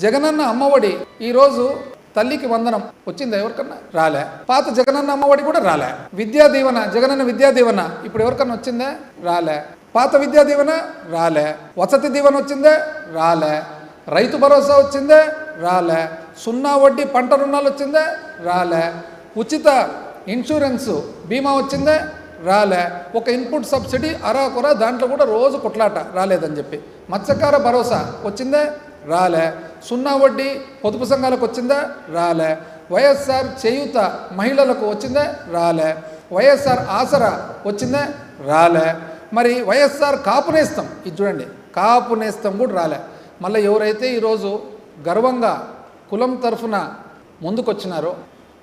జగనన్న అమ్మఒడి ఈరోజు తల్లికి వందనం. వచ్చిందా ఎవరికన్నా? రాలే. పాత జగనన్న అమ్మఒడి కూడా రాలే. విద్యా దీవెన జగనన్న విద్యా దీవెన ఇప్పుడు ఎవరికన్నా వచ్చిందా? రాలే. పాత విద్యా దీవెన? రాలే. వసతి దీవెన వచ్చిందే? రాలే. రైతు భరోసా వచ్చిందే? రాలే. సున్నా వడ్డీ పంట రుణాలు వచ్చిందే? రాలే. ఉచిత ఇన్సూరెన్సు బీమా వచ్చిందే? రాలే. ఒక ఇన్పుట్ సబ్సిడీ అరాకొర దాంట్లో కూడా రోజు కొట్లాట రాలేదని చెప్పి. మత్స్యకార భరోసా వచ్చిందే? రాలే. సున్నా వడ్డీ పొదుపు సంఘాలకు వచ్చిందా? రాలే. వైఎస్ఆర్ చేయూత మహిళలకు వచ్చిందా? రాలే. వైఎస్ఆర్ ఆసరా వచ్చిందా? రాలే. మరి వైఎస్ఆర్ కాపు నేస్తం. ఇది చూడండి. కాపు నేస్తం కూడా రాలే. మళ్ళీ ఎవరైతే ఈరోజు గర్వంగా కులం తరఫున ముందుకొచ్చినారో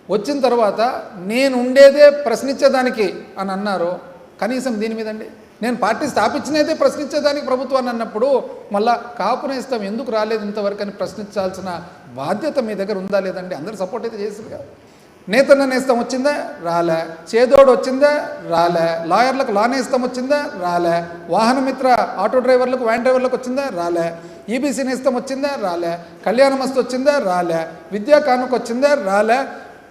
వచ్చిన తర్వాత నేను ఉండేదే ప్రశ్నించేదానికి అని అన్నారు కనీసం దీని మీదండి. నేను పార్టీ స్థాపించినైతే ప్రశ్నించేదానికి ప్రభుత్వాన్ని అన్నప్పుడు మళ్ళా కాపు నేస్తం ఎందుకు రాలేదు ఇంతవరకు అని ప్రశ్నించాల్సిన బాధ్యత మీ దగ్గర ఉందా లేదండి? అందరూ సపోర్ట్ అయితే చేసారు కదా. నేతన్న నేస్తం వచ్చిందా? రాలే. చేదోడు వచ్చిందా? రాలే. లాయర్లకు లా నేస్తం వచ్చిందా? రాలే. వాహనమిత్ర ఆటో డ్రైవర్లకు వ్యాన్ డ్రైవర్లకు వచ్చిందా? రాలే. ఈబీసీ నేస్తం వచ్చిందా? రాలే. కళ్యాణ మస్తు వచ్చిందా? రాలే. విద్యా కానుక వచ్చిందా? రాలే.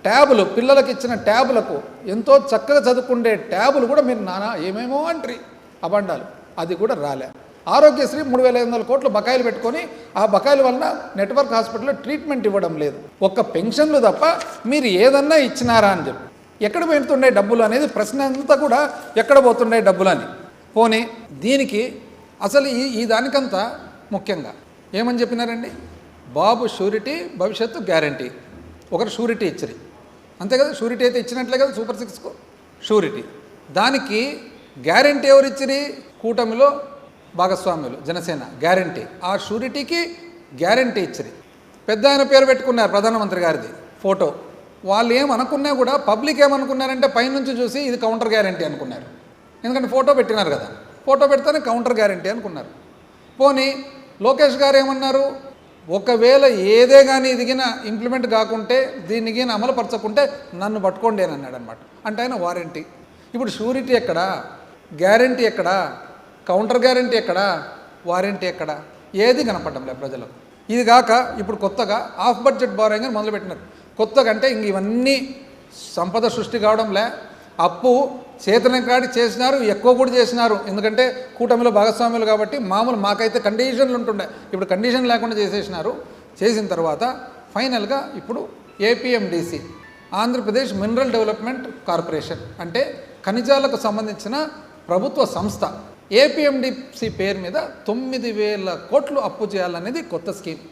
ట్యాబులు పిల్లలకి ఇచ్చిన ట్యాబులకు ఎంతో చక్కగా చదువుకుండే ట్యాబులు కూడా మీరు నానా ఏమేమో అంటారు. అబండాలు. అది కూడా రాలే. ఆరోగ్యశ్రీ మూడు వేల ఐదు వందల కోట్లు బకాయిలు పెట్టుకొని ఆ బకాయిల వలన నెట్వర్క్ హాస్పిటల్లో ట్రీట్మెంట్ ఇవ్వడం లేదు. ఒక్క పెన్షన్లు తప్ప మీరు ఏదన్నా ఇచ్చినారా అని చెప్పి. ఎక్కడ పెడుతుండే డబ్బులు అనేది ప్రశ్న అంతా కూడా ఎక్కడ పోతుండే డబ్బులు అని. పోనీ దీనికి అసలు ఈ ఈ దానికంతా ముఖ్యంగా ఏమని చెప్పినారండి? బాబు షూరిటీ భవిష్యత్తు గ్యారంటీ. ఒకరు షూరిటీ ఇచ్చరి అంతే కదా? షూరిటీ అయితే ఇచ్చినట్లే కదా సూపర్ సిక్స్కు? షూరిటీ. దానికి గ్యారంటీ ఎవరు కూటమిలో భాగస్వాములు జనసేన. గ్యారంటీ. ఆ షూరిటీకి గ్యారంటీ ఇచ్చిరి. పెద్ద ఆయన పేరు పెట్టుకున్నారు ప్రధానమంత్రి గారిది. ఫోటో. వాళ్ళు ఏమనుకున్నా కూడా పబ్లిక్ ఏమనుకున్నారంటే పైనుంచి చూసి ఇది కౌంటర్ గ్యారంటీ అనుకున్నారు. ఎందుకంటే ఫోటో పెట్టినారు కదా. ఫోటో పెడితేనే కౌంటర్ గ్యారంటీ అనుకున్నారు. పోనీ లోకేష్ గారు ఏమన్నారు? ఒకవేళ ఏదే కానీ ఇదిగిన ఇంప్లిమెంట్ కాకుంటే దీన్ని గిన అమలుపరచకుంటే నన్ను పట్టుకోండి అని అన్నాడు అనమాట అంటే ఆయన వారంటీ. ఇప్పుడు షూరిటీ ఎక్కడా? గ్యారంటీ ఎక్కడా? కౌంటర్ గ్యారంటీ ఎక్కడా? వారంటీ ఎక్కడా? ఏది కనపడడం లేదు ప్రజలకు. ఇది కాక ఇప్పుడు కొత్తగా ఆఫ్ బడ్జెట్ బారోయింగ్ అని మొదలుపెట్టినారు. కొత్తగా అంటే ఇంక ఇవన్నీ సంపద సృష్టి కావడంలే. అప్పు చేతనం కాడి చేసినారు ఎక్కువ కూడా చేసినారు. ఎందుకంటే కూటమిలో భాగస్వాములు కాబట్టి మామూలు మాకైతే కండిషన్లు ఉంటుండే. ఇప్పుడు కండిషన్ లేకుండా చేసేసినారు. చేసిన తర్వాత ఫైనల్గా ఇప్పుడు APMDC Andhra Pradesh mineral development corporation అంటే ఖనిజాలకు సంబంధించిన ప్రభుత్వ సంస్థ ఏపీఎండిసి పేరు మీద తొమ్మిది వేల కోట్లు అప్పు చేయాలనేది కొత్త స్కీమ్.